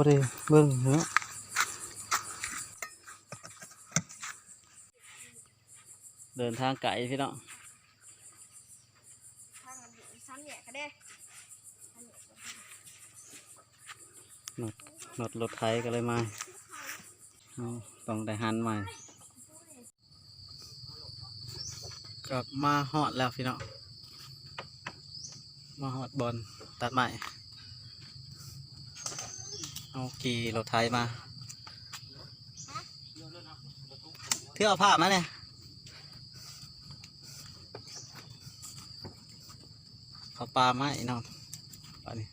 บ่ได้เบิ่งเนาะเดินทางไกลพี่น้องทางอันนี้ซ้ำแยกกันเด้รถรถไถก็เลยมาเอาต้องได้หันใหม่ กลับมาฮอดแล้วพี่น้องมาฮอดบอลตัดใหม่ เอาขี่รถไถมาเที่ยวเอาผ้ามาเนี่ยเขาปลาไม้เนาะปลานี่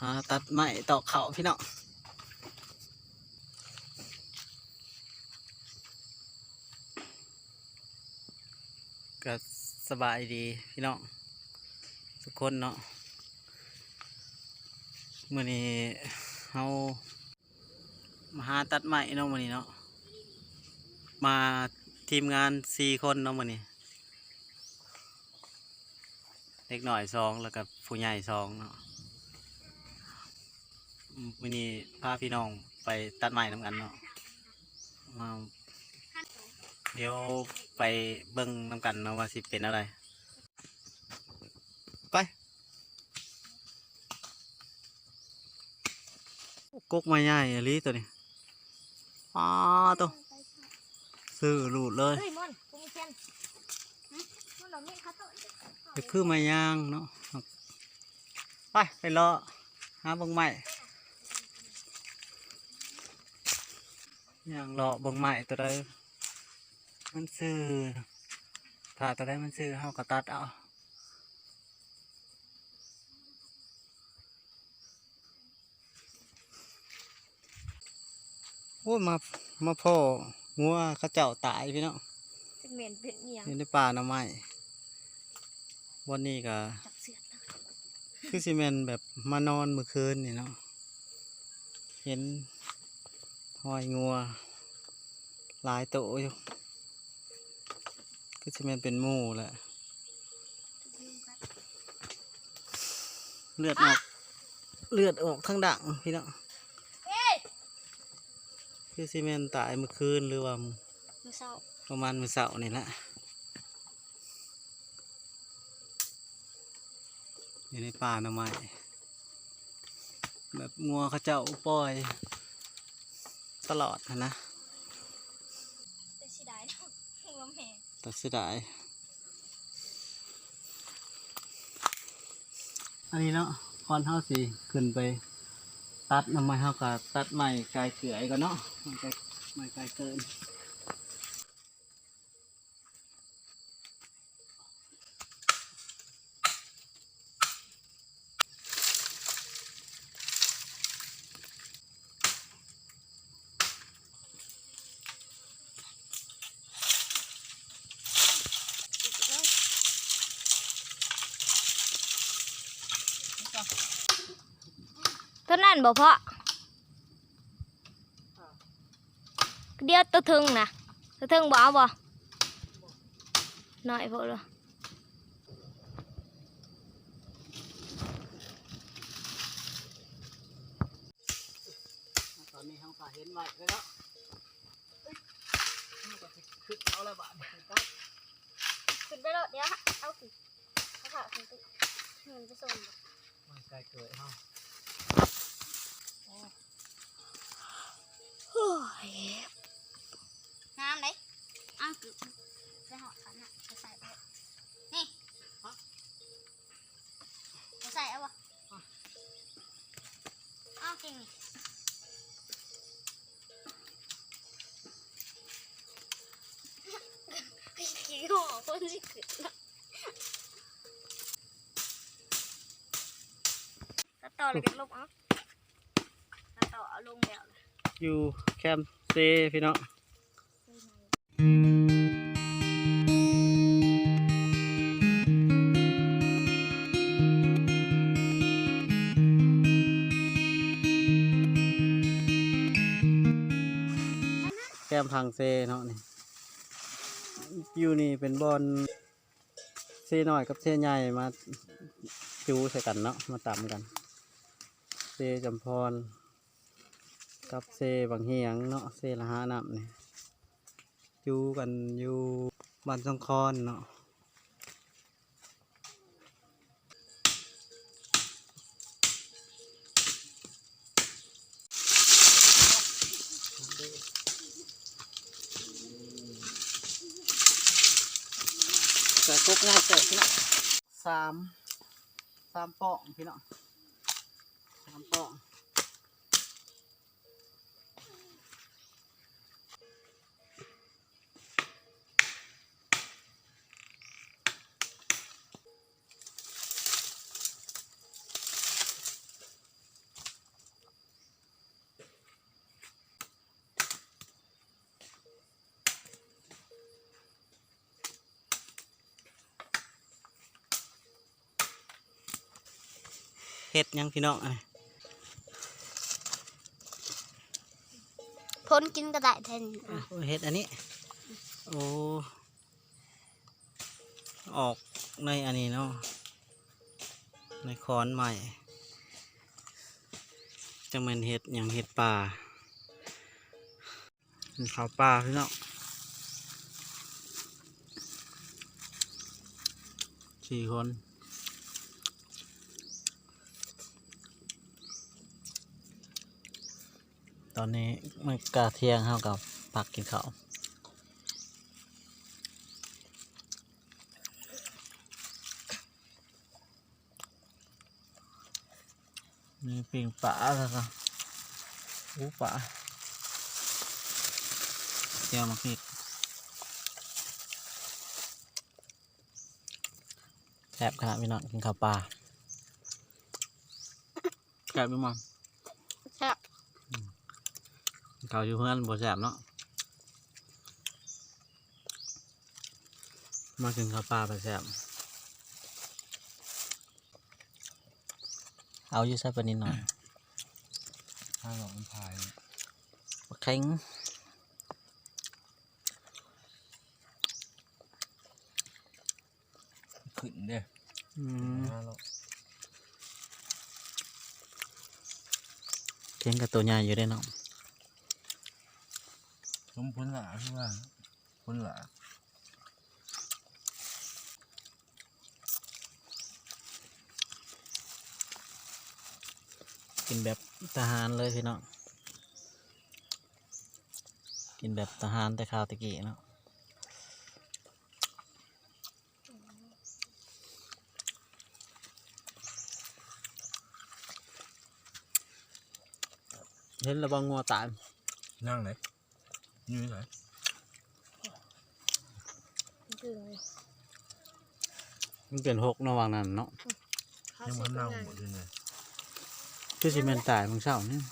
หาตัดไม้ตอกเขาพี่น้องก็สบายดีพี่น้องทุกคนเนาะ มื่อนี้เฮามาหาตัดไม้เนาะมื่อนี้เนาะมาทีมงานสี่คนเนาะมื่อนี้เล็กหน่อยสองแล้วก็ผู้ใหญ่สองเนาะวันนี้พาพี่น้องไปตัดไม้น้ำกันเนาะมาเดี๋ยวไปเบิ่งน้ำกันเนาะว่าสิเป็นอะไร กกไม้ใหญ่อะลิตัวนี้อ้าตัวซื้อหลุดเลยเฮ้ยมอนกูมีเทียนหึมันเราไม่คัดตัวเดี๋ยวคือไม้ย่างเนาะไปไปรอหาเบิ่งไม้ย่างรอเบิ่งไม้ตัวใดมันซื้อถ้าตัวใดมันซื้อเฮาก็ตัดเอา อ้ยมามาพ่องัวเขาเจ้าตายพี่เนาะเป็นเหม็นเป็นเมียงอยู่ในป่าหน่อไม้วันนี้ก็จับเสือดนะคือซีเมนแบบมานอนเมื่อคืนนี่เนาะเห็นหอยงัวหลายโตวอยู่คือซีเมนเป็นหมูแหละเลือดออกเลือดออกทั้งดังพี่เนาะเฮ้ย คือซีเมนตายเมื่อคืนหรือว่ามือเศร้าประมาณมื้อเสาร์นี่แหละอยู่ในป่าหน่อไม้แบบงัวเขาเจ้าปล่อย ตลอดนะนะแต่สิได้เนาะหัวแม่ตัดเสียดายอันนี้เนาะก่อนเฮาสิขึ้นไป ตัดหน้ำไม้เฮาก็ตัดไม้กายเกลือยก่อนเนาะไม้กายไม้กายเกิน ตัวนั่นบ่เพาะเดี๋ยวตัวถึงนะตัวถึงบ่เอาบ่น้อยพอเลยตอนนี้เขาก็เห็นไว้แล้วเนาะเราก็สิขึ้นเอาละบาทตัดขึ้นไปแล้วเดี๋ยวเอาสิเอาค่ะขึ้นไปเงินไปส่งบ่ไม้กายเกลือยเฮา โอ้ยน้ำไหนอ้าวคือไปหอดขันอะไปใส่ไปนี่ไปใส่เอาวะอ้าวจริงนี่ขี้หัวคนสิขึ้นละตัดต่อเลยกันลบเอาตัดต่อเอาลงแล้ว อยู่แคมป์เซพี่น้องแคมป์พังเซเนาะนี่อยู่นี่เป็นบอลเซหน่อยกับเซใหญ่มาจูใส่กันเนาะมาตำกันเซจำพร กับเซบางเฮียงเนาะเซละหานับนี่จูกันอยู่บ้านสงคอนเนาะแต่กุกง่ายเสร็จพี่น้องสามสามปองพี่น้องสามปอง ฮ็ดหยังพี่น้องอันนี้พ้นกินกระได้แทนโอ้เฮ็ดอันนี้ โอ้ออกในอันนี้เนาะในคอนใหม่จังแมันเฮ็ดหยังเฮ็ดป่าเป็นข้าวป่าพี่น้องสี่คน ตอนนี้มันกาเที่ยงเท่ากับปักกินข้าวมีปิงป่าแล้วก็อู้ป่าเจียวมาพริกแซ่บขนาดพี่น้องกินข้าวปลาแซ่บไหมมั้ง แซ่บ เขาอยู่เพื่อนบ่แสบเนาะมากินข้าวปลาไปแสบเอาอยู่ใส่ปานนิดหน่อยถ้าหลอกมันพายบักแข็งขึ้นเด้ออืมถ้าหลอกแข็งกับตัวใหญ่อยู่ได้เนาะส มพ้นหลาคือว่าพ้นหลากินแบบทหารเลยพี่น้องกินแบบทหารแต่ข้าวตะกี้เนาะเห็นระวังงัวตายนั่งไหนยื นไหนคือมันเป็นหกระหว่างนั้นเนาะยังมันนั่งหมดเลยไงคือสิแมนตายมึงเศร้าเนี่ย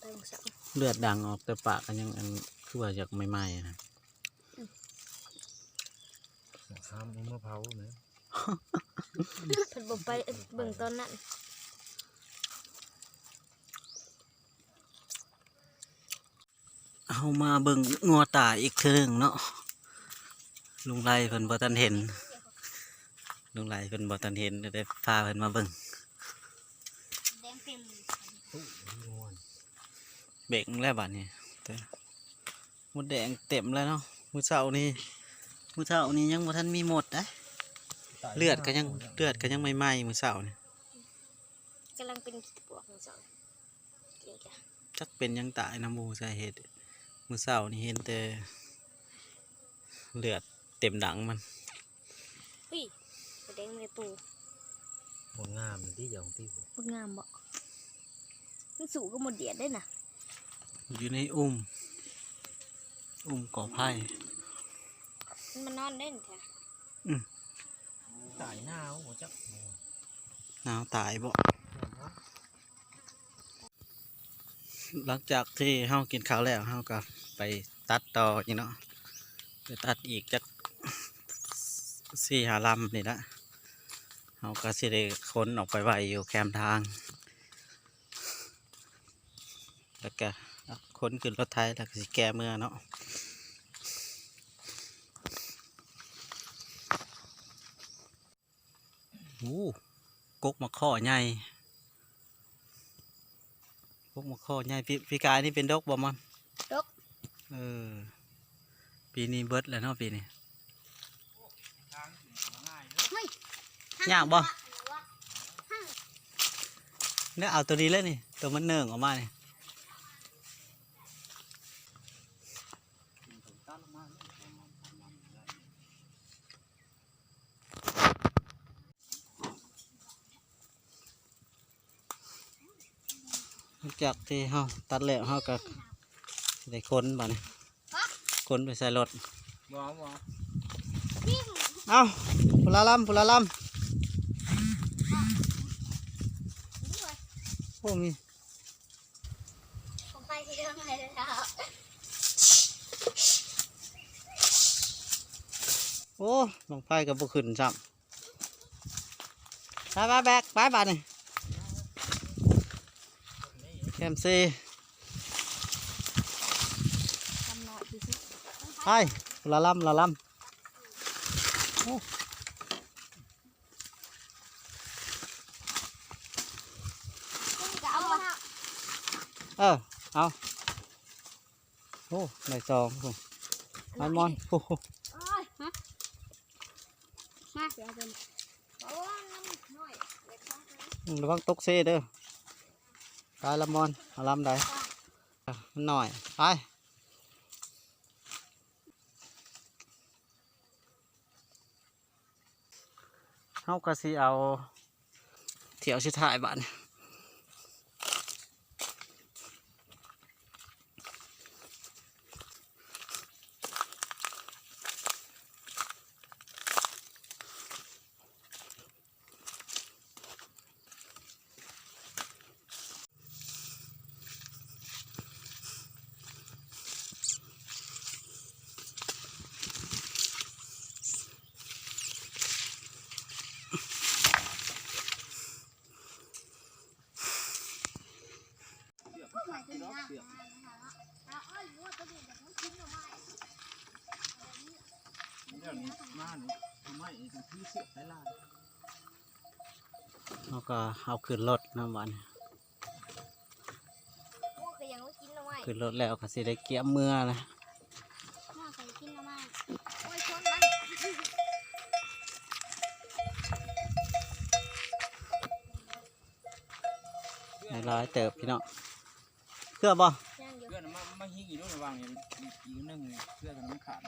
เติมสักเลือดดังออกแต่ปากกันยังอันคือว่าอยากใหม่ๆนะข้ามมะพร้าวเนี่ยเพิ่นบ่ไปเบิ่งตอนนั้น เอามาเบิ่งงัวตายอีกเทื่อหนึงเนาะลุงไรเพิ่นบ่ทันเห็นลุงไรเพิ่นบ่ทันเห็นเลยได้พาเพิ่นมาเบิ่งแดงเต็มตู้งวนเบ่งแล้วบัดนี้แต่มดแดงเต็มแล้วเนาะมื้อเช้านี้มื้อเช้านี้ยังบ่ทันมีหมดนะเลือดก็ยังเลือดก็ยังใหม่ๆมื้อเช้านี่กำลังเป็นปวกของเจ้าเดี๋ยวจ้ะจักเป็นหยังตายน้ำหมูสาเหตุ มื้อเช้านี่เห็นแต่เลือดเต็มดังมันเฮ้ยแดงในปูบนงามที่ยองที่หัวมันงามบ่มันสูงก็หมดเดียดได้น่ะอยู่ในอุ้ม อุ้มก่อไผ่มันมานอนได้นี่ค่ะตายหน้าหัวจักหนาวตายบ่ หลังจากที่เฮากินข้าวแล้วเฮาก็ไปตัดต่ออีกเนาะไปตัดอีกจักสี่หาลำนี่ละเฮาก็สิได้ค้นออกไปไว้อยู่แคมทางแล้วก็ค้นขึ้นรถไทยแล้วก็สิแก้เมื่อเนาะโอ้กกมาข้อใหญ่ กกมาข้อใหญ่พี่พี่กายนี่เป็นดกบ่มันดกเออปีนี้เบิดแล้วเนาะปีนี้ยากบ่เนี่ยเอาตัวนี้เลยนี่ตัวมันเนื่องออกมานี่ห จากที่เฮาตัดแล้วเฮาก็สิได้ค้นบ่นี่ค้นไปใส่รถบ่บ่เอาพุลาลำพุลาลำโอ้มีผมไปที่เรื่องอะไรแล้วโอ้ลงไฟกับบุขึ้นซ้ำไปไปแบกไปบาดนี่ แคมซีทำหน่อยสิสิไปพุลาลำ ไปละมอนเอาลำไดหน่อย ไปเฮากะสิเอาเถียวสิถ่ายบ้าน อยเล็กน้อยระวังตกเซ่เด้อไปละมอนเอาลำได้มันหน่อยไปเฮาก็สิเอาเที่ยวสุดท้ายบ้านเราก็เอาขึ้นรถน้ำวันโอ้ก็ยังไม่กินแล้วไม่ขึ้นรถแล้วก็สิได้เกี่ยมเมื่อนะน่าใส่กินแล้วไม่โอ้ยชนมันในร้ายเติบพี่น้องเพื่อบ่ยังอยู่เพื่อน มาฮีกี่ลูกรวังเนี่ยอีกนึ่งเพื่อทำน้ำขาด